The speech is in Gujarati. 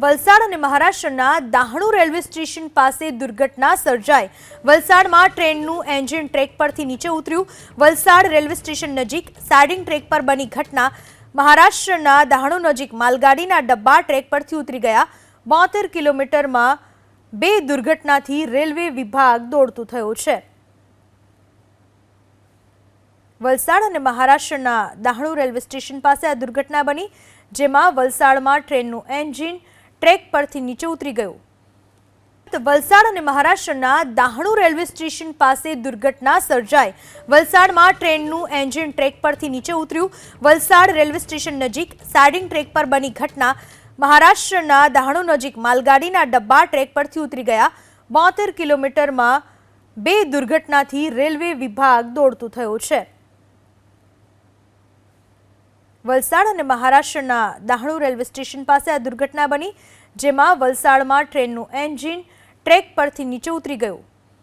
વલસાડ અને મહારાષ્ટ્રના દાહણુ રેલવે સ્ટેશન પાસે દુર્ઘટના સર્જાઈ. વલસાડમાં ટ્રેનનું એન્જિન ટ્રેક પરથી નીચે ઉતર્યું. વલસાડ રેલવે સ્ટેશન નજીક સાઇડિંગ ટ્રેક પર બની ઘટના. મહારાષ્ટ્રના દાહણુ નજીક માલગાડીના ડબ્બા ટ્રેક પરથી ઉતરી ગયા. બોતેર કિલોમીટરમાં બે દુર્ઘટનાથી રેલવે વિભાગ દોડતું થયું છે. વલસાડ અને મહારાષ્ટ્રના દાહણુ રેલવે સ્ટેશન પાસે આ દુર્ઘટના બની, જેમાં વલસાડમાં ટ્રેનનું એન્જિન ટ્રેક પરથી નીચે ઉતરી ગયું. વલસાડ અને મહારાષ્ટ્રના દાહણુ રેલવે સ્ટેશન પાસે દુર્ઘટના સર્જાઈ. વલસાડમાં ટ્રેનનું એન્જિન ટ્રેક પરથી નીચે ઉતર્યું. વલસાડ રેલવે સ્ટેશન નજીક સાઇડિંગ ટ્રેક પર બની ઘટના. મહારાષ્ટ્રના દાહણુ નજીક માલગાડીના ડબ્બા ટ્રેક પરથી ઉતરી ગયા. બોતેર કિલોમીટરમાં બે દુર્ઘટનાથી રેલવે વિભાગ દોડતું થયો છે. વલસાડ અને મહારાષ્ટ્રના દાહણુ રેલવે સ્ટેશન પાસે આ દુર્ઘટના બની, જેમાં વલસાડમાં ટ્રેનનું એન્જિન ટ્રેક પરથી નીચે ઉતરી ગયું.